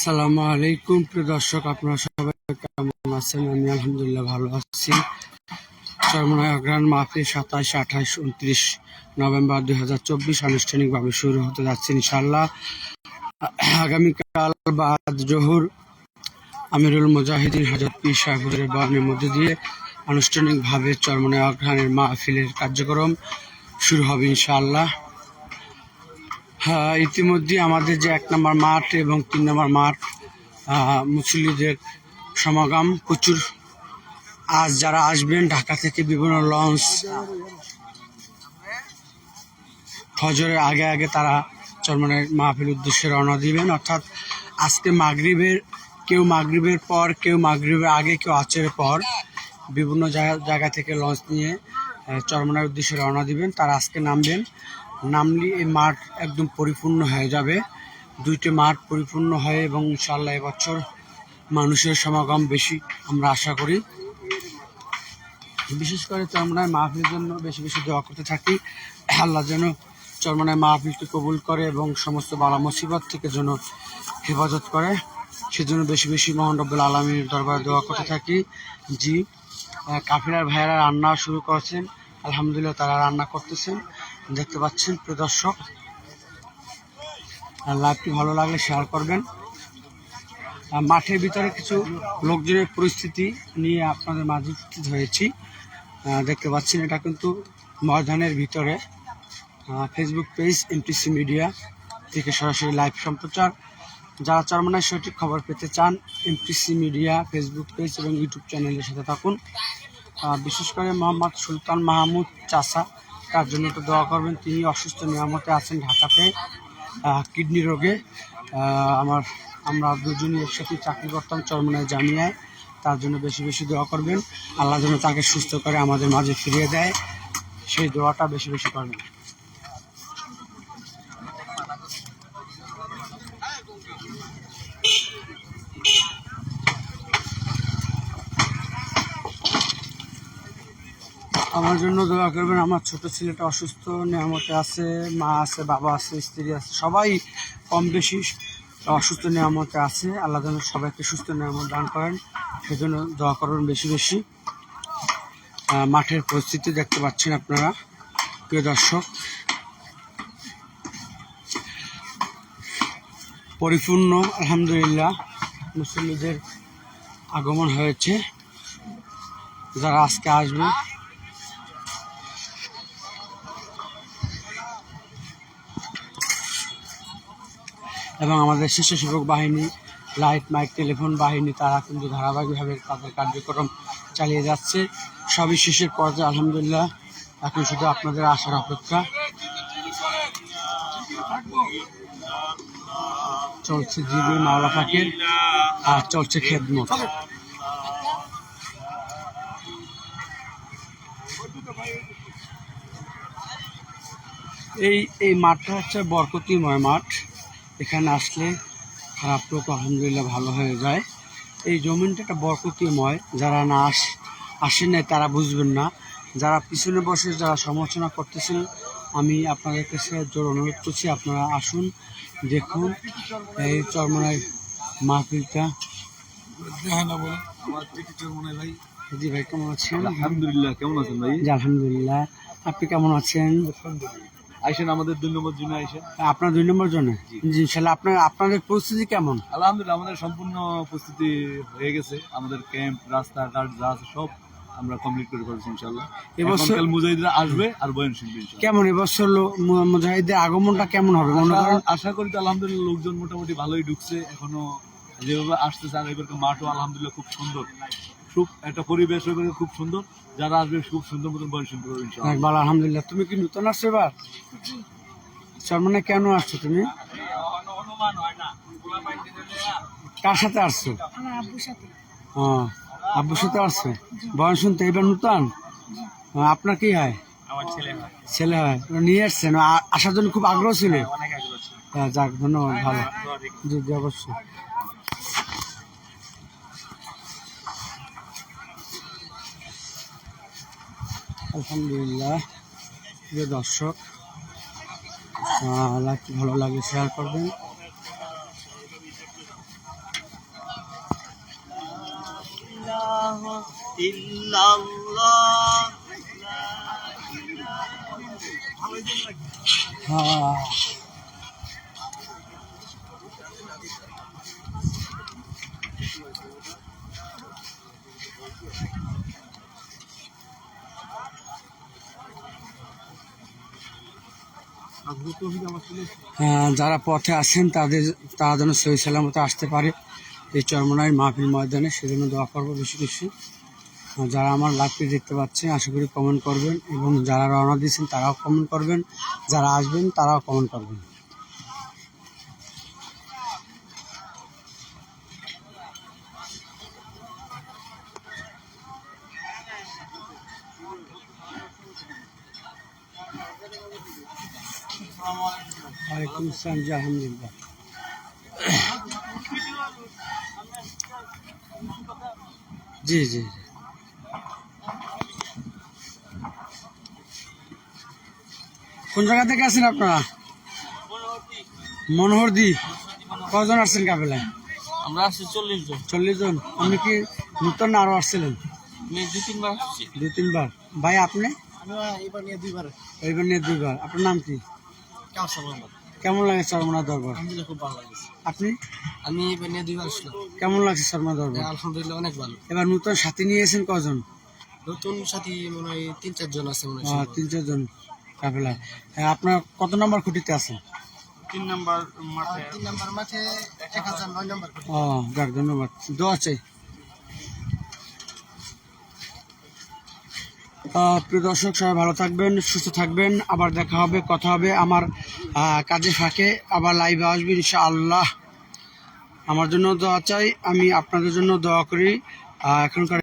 আসসালামু আলাইকুম। প্রিয় দর্শক, আপনারা সবাই কেমন আছেন? আমি আলহামদুলিল্লাহ ভালো আছি। চরমনায় অগ্রাণ সাতাশ আঠাশ উনত্রিশ নভেম্বর দুই হাজার চব্বিশ। আনুষ্ঠানিকভাবে শুরু হতে যাচ্ছে ইনশাল্লাহ আগামীকাল বাদ জহুর আমিরুল মুজাহিদিন হাজার পি সাহেবের বয়ানের মধ্যে দিয়ে আনুষ্ঠানিকভাবে চরমনায় অগ্রহাণের মাহফিলের কার্যক্রম শুরু হবে ইনশাআল্লাহ। হ্যাঁ ইতিমধ্যে আমাদের যে এক নম্বর মাঠ এবং তিন নম্বর মাঠ আহ, মুসল্লিদের সমাগম প্রচুর। আজ যারা আসবেন ঢাকা থেকে বিভিন্ন লঞ্চ ফজরের আগে আগে তারা চরমনের মাহফিল উদ্দেশ্যে রওনা দিবেন। অর্থাৎ আজকে মাগরিবের কেউ মাগরিবের পর কেউ মাগরিবের আগে কেউ আচরের পর বিভিন্ন জায়গা থেকে লঞ্চ নিয়ে চরমনার উদ্দেশ্যে রওনা দিবেন। তারা আজকে নামবেন। নামলে এই মাঠ একদম পরিপূর্ণ হয়ে যাবে। দুইটি মাঠ পরিপূর্ণ হয় এবং ইনশাল্লাহ এবছর মানুষের সমাগম বেশি আমরা আশা করি। বিশেষ করে চরমনায় মাহফিলের জন্য বেশি বেশি দোয়া করতে থাকি। আল্লাহ যেন চরমনায় মাহফিলকে কবুল করে এবং সমস্ত বালা মুসিবত থেকে যেন হেফাজত করে। সেজন্য বেশি বেশি মোহন রব্বুল আলমীর দরবারে দোয়া করতে থাকি। জি আহ, কাফিলার ভাইয়েরা রান্না শুরু করেছেন। আলহামদুলিল্লাহ তারা রান্না করতেছেন। দেখতে পাচ্ছেন, প্রিয় দর্শক। আর লাইভটি ভালো লাগলে শেয়ার করবেন। মাঠের ভিতরে কিছু লোকজনের পরিস্থিতি নিয়ে আপনাদের মাঝে হয়েছি। দেখতে পাচ্ছেন, এটা কিন্তু ময়দানের ভিতরে। ফেসবুক পেজ এমটিসি মিডিয়া থেকে সরাসরি লাইভ সম্প্রচার। যারা চরমনায় সঠিক খবর পেতে চান এমটিসি মিডিয়া ফেসবুক পেজ এবং ইউটিউব চ্যানেলের সাথে থাকুন। বিশেষ করে মোহাম্মদ সুলতান মাহমুদ চাষা তার জন্য একটু দোয়া করবেন। তিনি অসুস্থ নিয়ামতে আছেন ঢাকাতে কিডনি রোগে। আমার, আমরা দুজনই একসাথে চাকরি করতাম চরমনায় জামিয়ায়। তার জন্য বেশি বেশি দোয়া করবেন। আল্লাহ যেন তাকে সুস্থ করে আমাদের মাঝে ফিরিয়ে দেয়। সেই দোয়াটা বেশি বেশি করবেন। আমার জন্য দোয়া করবেন, আমার ছোট ছেলেটা অসুস্থ, নিয়ামতে আছে, মা আছে, বাবা আছে, স্ত্রী আছে, সবাই কম বেশি অসুস্থ নিয়ামতে আছে। আল্লাহ যেন সবাইকে সুস্থ নিয়ামত দান করেন, সেজন্য দোয়া করবেন বেশি বেশি। মাঠের পরিস্থিতি দেখতে পাচ্ছেন আপনারা, প্রিয় দর্শক। পরিপূর্ণ, আলহামদুলিল্লাহ মুসলিমদের আগমন হয়েছে। যারা আজকে আসবে এবং আমাদের স্বেচ্ছাসেবক বাহিনী, লাইট, মাইক, টেলিফোন বাহিনী, তারা কিন্তু ধারাবাহিকভাবে তাদের কার্যক্রম চালিয়ে যাচ্ছে। সবই শেষের পর্যায়ে, আলহামদুলিল্লাহ। এখন শুধু আপনাদের আসার অপেক্ষা। চলছে জিবি, মাওলা ফাকির, আর চলছে খেদমত। এই এই মাঠটা হচ্ছে বরকতিময় মাঠ। এখানে আসলে খারাপ লোক আলহামদুলিল্লাহ ভালো হয়ে যায়। এই জমিনটা একটা বরকতিময়। যারা না আস আসেন নাই তারা বুঝবেন না। যারা পিছনে বসে যারা সমালোচনা করতেছেন আমি আপনাদের কাছে জোর অনুরোধ করছি আপনারা আসুন দেখুন এই চরমনায় মাহফিলটা। জি ভাই কেমন আছেন? আলহামদুলিল্লাহ কেমন আছেন ভাই? আলহামদুলিল্লাহ। আপনি কেমন আছেন? আইসেন আমাদের দুই নম্বর জন্য আইসেন আপনার দুই নম্বর জন্য ইনশাল্লাহ আপনার আপনাদের পরিস্থিতি কেমন? আলহামদুলিল্লাহ আমাদের সম্পূর্ণ প্রস্তুতি হয়ে গেছে। আমাদের ক্যাম্প রাস্তাঘাট যা আছে সব আমরা কমপ্লিট করে ফেলছি ইনশাল্লাহ। এবছর- মুজাহিদরা আসবে আর বয়ান শুনবে কেমন এবছর মুজাহিদের আগমনটা কেমন হবে? আশা- করি তো আলহামদুলিল্লাহ লোকজন মোটামুটি ভালোই ঢুকছে। এখনও যেভাবে আসতেছে আর এবারকার মাঠও আলহামদুলিল্লাহ খুব সুন্দর। খুব একটা পরিবেশ খুব সুন্দর। যারা আসবে খুব সুন্দর মতন বয়ান শুনতে পারবে আলহামদুলিল্লাহ। তুমি কি নতুন আসছো এবার? চরমনে কেন আসছো তুমি? কার সাথে আসছো? আমার আব্বুর সাথে। আব্বুর বয়স শুনতে এবার নতুন? আপনার কি হয়? ছেলে হয়। হয়। নিয়ে আসছেন আসার জন্য খুব আগ্রহ ছিল? আছে হ্যাঁ যাক ধন্যবাদ ভালো। জি জি অবশ্যই। আলহামদুলিল্লাহ প্রিয় দর্শক লাইক ভালো লাগে শেয়ার করবেন। হ্যাঁ। যারা পথে আসেন তাদের, তারা যেন সহি সালামতে আসতে পারে এই চরমনায় মাহফিল ময়দানে, সেজন্য দোয়া করব বেশি কিছু। যারা আমার লাইভটি দেখতে পাচ্ছেন, আশা করি কমেন্ট করবেন, এবং যারা রওনা দিয়েছেন, তারাও কমেন্ট করবেন। যারা আসবেন, তারাও কমেন্ট করবেন। ওয়ালাইকুম আসসালাম জি আলহামদুলিল্লাহ। জি জি কোন জায়গা থেকে আছেন আপনারা? মনোহরদি। কজন আসছেন কাবেলায় আমরা আসছি চল্লিশ জন। চল্লিশ জন। আপনি কি নূতন না আরও আসছিলেন? দু তিনবার আসছি। দু তিনবার। ভাই আপনি? আমি এবার নিয়ে দুইবার। এইবার নিয়ে দুইবার। আপনার নাম কি? কেমন লাগে শর্মা দরবার? আলহামদুলিল্লাহ খুব ভালো লাগছে আপনি? আমি এবার নিয়ে দুইবার আসলাম। কেমন লাগছে শর্মা দরবার? আলহামদুলিল্লাহ অনেক ভালো। এবার নতুন সাথী নিয়ে এসেছেন কজন? নতুন সাথী মনে হয় তিন চারজন আছে মনে আহ, তিন চারজন কাফেলায় হ্যাঁ, আপনার কত নম্বর খুঁটিতে আছেন? তিন নাম্বার মাঠে তিন নাম্বার মাঠে এক হাজার নয় নাম্বার ও যাক ধন্যবাদ। দোয়া চাই। প্রিয় দর্শক, সবাই ভালো থাকবেন, সুস্থ থাকবেন। আবার দেখা হবে, কথা হবে। আমার কাজে ফাঁকে আবার লাইভে আসবেন ইনশাআল্লাহ। আমার জন্য দোয়া চাই, আমি আপনাদের জন্য দোয়া করি। এখনকার